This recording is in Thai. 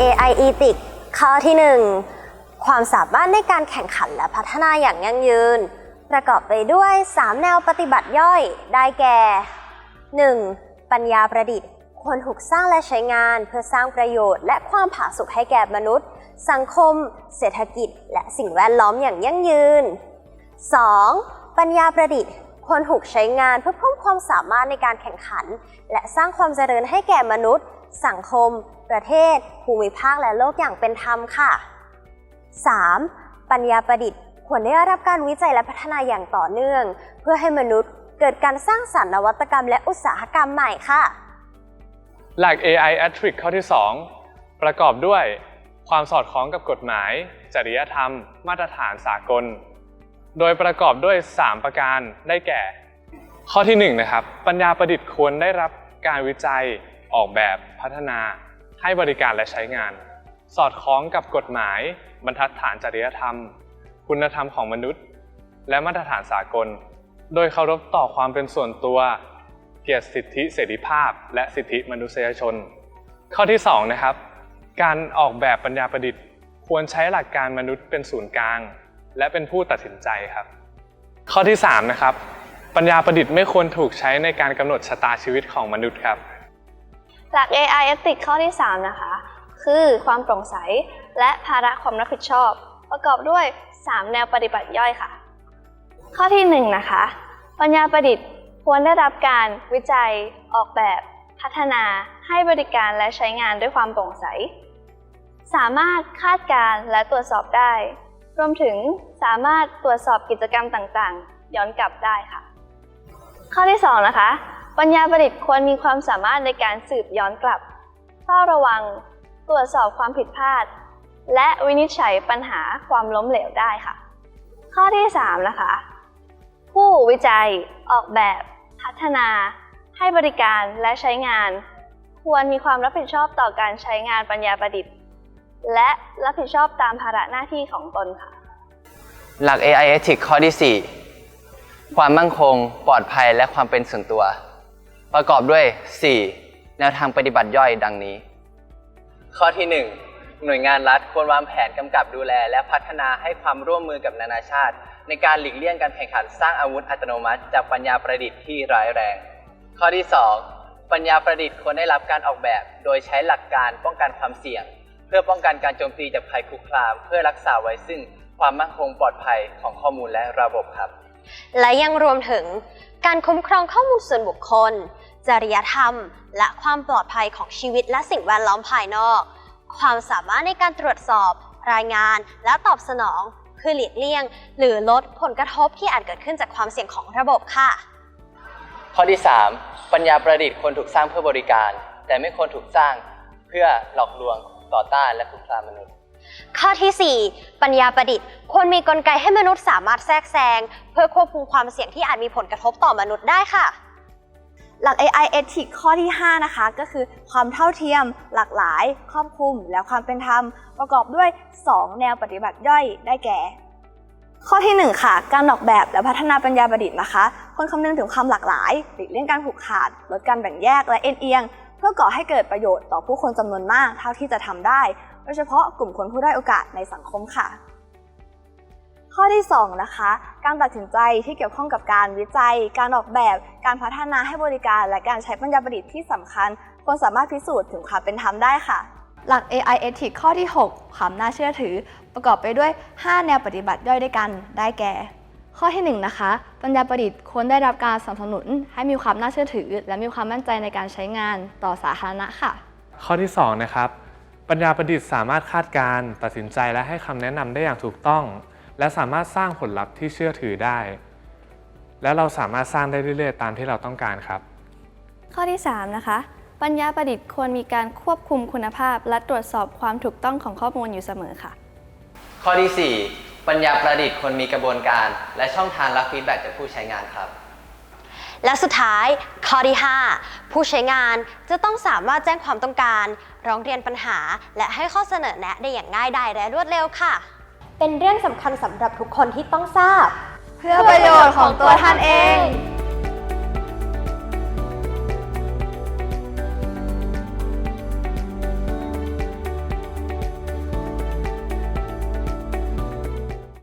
AI Ethic ข้อที่ 1 ความสามารถในการแข่งขันและพัฒนาอย่างยั่งยืน ประกอบไปด้วย 3 แนวปฏิบัติย่อย ได้แก่ 1. ปัญญาประดิษฐ์ ควรถูกสร้างและใช้งานเพื่อสร้างประโยชน์ และความผาสุกให้แก่มนุษย์ สังคม เศรษฐกิจ และสิ่งแวดล้อมอย่างยั่งยืน 2. ปัญญาประดิษฐ์ควรถูกใช้งานเพื่อเพิ่มความสามารถในการแข่งขัน และสร้างความเจริญให้แก่มนุษย์ สังคม ประเทศ ภูมิภาคและโลกอย่างเป็นธรรมค่ะ 3. ปัญญาประดิษฐ์ควรได้รับการวิจัยและพัฒนาอย่างต่อเนื่อง เพื่อให้มนุษย์เกิดการสร้างสรรค์นวัตกรรมและอุตสาหกรรมใหม่ค่ะ หลัก AI a t r i c ข้อที่ 2 ประกอบด้วย ความสอดคล้องกับกฎหมาย จริยธรรม มาตรฐานสากล โดยประกอบด้วย 3 ประการได้แก่ ข้อที่1นะครับปัญญาประดิษฐ์ควรได้รับการวิจัยออกแบบพัฒนา ให้บริการและใช้งาน สอดคล้องกับกฎหมาย บรรทัดฐานจริยธรรม คุณธรรมของมนุษย์ และมาตรฐานสากล โดยเคารพต่อความเป็นส่วนตัว เกียรติสิทธิเสรีภาพ และสิทธิมนุษยชน ข้อที่2นะครับการออกแบบปัญญาประดิษฐ์ ควรใช้หลักการมนุษย์เป็นศูนย์กลาง และเป็นผู้ตัดสินใจครับ ข้อที่3นะครับปัญญาประดิษฐ์ไม่ควรถูกใช้ในการกำหนดชะตาชีวิตของมนุษย์ครับ หลัก AI Ethics ข้อที่ 3 นะคะ คือความโปร่งใสและภาระความรับผิดชอบ ประกอบด้วย 3 แนวปฏิบัติย่อยค่ะ ข้อที่ 1 นะคะ ปัญญาประดิษฐ์ควรได้รับการวิจัย ออกแบบ พัฒนาให้บริการและใช้งานด้วยความโปร่งใส สามารถคาดการณ์และตรวจสอบได้ รวมถึงสามารถตรวจสอบกิจกรรมต่างๆ ย้อนกลับได้ค่ะ ข้อที่ 2 นะคะ ปัญญาประดิษฐ์ควรมีความสามารถในการสืบย้อนกลับเฝ้าระวัง ตรวจสอบความผิดพลาด และวินิจฉัยปัญหาความล้มเหลวได้ค่ะ ข้อที่ 3 นะคะ ผู้วิจัยออกแบบพัฒนา ให้บริการและใช้งาน ควรมีความรับผิดชอบต่อการใช้งานปัญญาประดิษฐ์ และรับผิดชอบตามภาระหน้าที่ของตนค่ะ หลัก AI Ethics ข้อที่ 4 ความมั่งคง ปลอดภัยและความเป็นส่วนตัว ประกอบด้วย 4 แนวทางปฏิบัติย่อยดังนี้ ข้อที่ 1 หน่วยงานรัฐควรวางแผนกำกับดูแล และพัฒนาให้ความร่วมมือกับนานาชาติ ในการหลีกเลี่ยงการแข่งขันสร้างอาวุธอัตโนมัติ จากปัญญาประดิษฐ์ที่ร้ายแรง ข้อที่ 2 ปัญญาประดิษฐ์ควรได้รับการออกแบบ โดยใช้หลักการป้องกันความเสี่ยง เพื่อป้องกันการโจมตีจากภัยคุกคาม เพื่อรักษาไว้ซึ่งความมั่นคงปลอดภัยของข้อมูลและระบบครับ และยังรวมถึงการคุ้มครองข้อมูลส่วนบุคคล จริยธรรม และความปลอดภัยของชีวิตและสิ่งแวดล้อมภายนอก ความสามารถในการตรวจสอบ รายงาน และตอบสนองเพื่อหลีกเลี่ยง หรือลดผลกระทบที่อาจเกิดขึ้นจากความเสี่ยงของระบบค่ะ ข้อที่ 3 ปัญญาประดิษฐ์ควรถูกสร้างเพื่อบริการ แต่ไม่ควรถูกสร้างเพื่อหลอกลวงต่อต้านและคุกคามมนุษย์ ข้อทีสี่ 4 ปัญญาประดิษฐ์ควรมีกลไกให้มนุษย์สามารถแทรกแซง เพื่อควบคุมความเสี่ยงที่อาจมีผลกระทบต่อมนุษย์ได้ค่ะ หลัก AI Ethics ข้อที่ 5 นะคะ ก็คือความเท่าเทียม หลากหลาย ครอบคลุม และความเป็นธรรม ประกอบด้วย 2 แนวปฏิบัติย่อยได้แก่ ข้อที่ 1 ค่ะ การออกแบบและพัฒนาปัญญาประดิษฐ์นะคะควรคำนึงถึงความหลากหลายหลีกเลี่ยงการผูกขาดลดการแบ่งแยกและเอ็นเอียง เพื่อก่อให้เกิดประโยชน์ต่อผู้คนจำนวนมากเท่าที่จะทำได้ โดยเฉพาะกลุ่มคนผู้ได้อยโอกาสในสังคมค่ะ ข้อที่2นะคะการตัดสินใจที่เกี่ยวข้องกับการวิจัย การออกแบบ การพัฒนาให้บริการ และการใช้ปัญญาประดิษฐ์ที่สำคัญควรสามารถพิสูจน์ถึงความเป็นธรรมได้ค่ะ หลัก AI Ethics ข้อที่ 6 ความน่าเชื่อถือ ประกอบไปด้วย 5 แนวปฏิบัติย่อยด้วยกัน ได้แก่ ข้อที่1นะคะ ปัญญาประดิษฐ์ควรได้รับการสนับสนุน ให้มีความน่าเชื่อถือ และมีความมั่นใจในการใช้งานต่อสาธารณะค่ะ ข้อที่2นะครับ ปัญญาประดิษฐ์สามารถคาดการณ์ตัดสินใจและให้คำแนะนำได้อย่างถูกต้อง และสามารถสร้างผลลัพธ์ที่เชื่อถือได้ และเราสามารถสร้างได้เรื่อยๆ ตามที่เราต้องการครับ ข้อที่ 3 นะคะ ปัญญาประดิษฐ์ควรมีการควบคุมคุณภาพ และตรวจสอบความถูกต้องของข้อมูลอยู่เสมอค่ะ ข้อที่ 4 ปัญญาประดิษฐ์ควรมีกระบวนการ และช่องทางรับฟีดแบ็กจากผู้ใช้งานครับ และสุดท้ายข้อที่ 5 ผู้ใช้งานจะต้องสามารถแจ้งความต้องการ ร้องเรียนปัญหา และให้ข้อเสนอแนะได้อย่างง่ายดายและรวดเร็วค่ะ เป็นเรื่องสำคัญสำหรับทุกคนที่ต้องทราบ เพื่อประโยชน์ของตัวท่านเอง